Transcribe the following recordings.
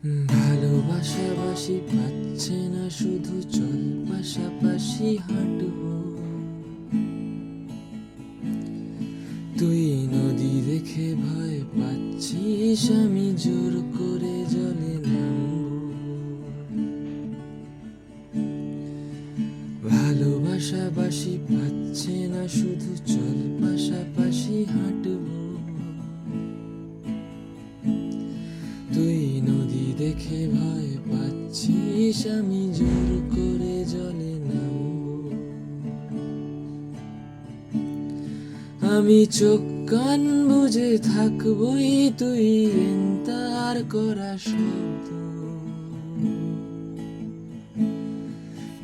ভালোবাসাবাসি পাচ্ছে না, শুধু চল পাশাপাশি হাঁটবো তুই নদী দেখে ভয় পাচ্ছিস, আমি জোর করে জলে ভালোবাসাবাসি পাচ্ছে না, শুধু চল পাশাপাশি দেখে ভয় পাচ্ছিস আমি জোর করে জলে নামবো। আমি চোখ কান বুঝে থাকবই, তুই তার করা শব্দ।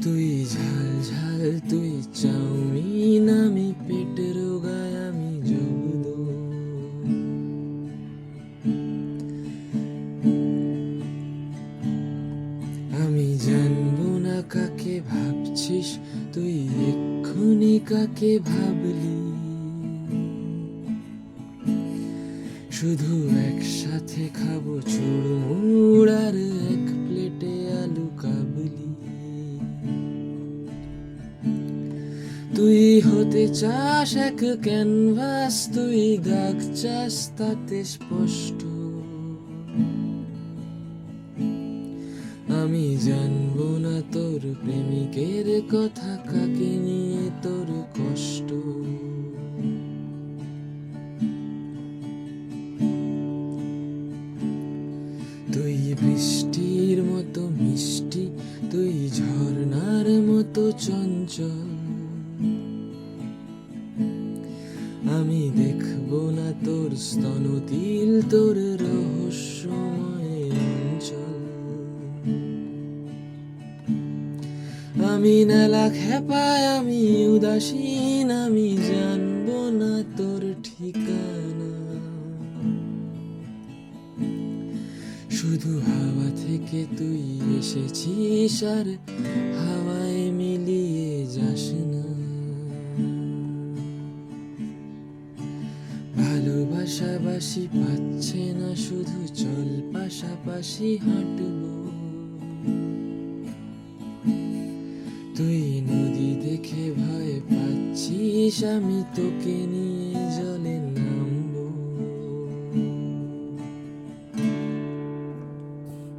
তুই ঝাল ঝাল, তুই চাউমিন, আমি পেটের ভাবছিস তুই এক্ষুনি কাকে ভাবলি? শুধু একসাথে খাব চুড়মুড় আর এক প্লেটে আলু কাবলি। তুই হতে চাস এক ক্যানভাস, তুই দাগ চাস, তাতে স্পষ্ট। আমি জানব না তোর প্রেমিকের কথা, কাকে নিয়ে তোর কষ্ট? তুই বৃষ্টির মতো মিষ্টি, তুই ঝর্ণার মতো চঞ্চল। আমি দেখব না তোর স্তনতিল তোর আমি নালা খেপায় আমি উদাসীন, আমি জানব না তোর ঠিকানা। শুধু হাওয়া থেকে তুই এসেছিস আর হাওয়ায় মিলিয়ে যাস না। ভালোবাসাবাসি পাচ্ছে না, শুধু চল পাশাপাশি হাঁটবো। দেখে আমি তোকে নিয়ে জলে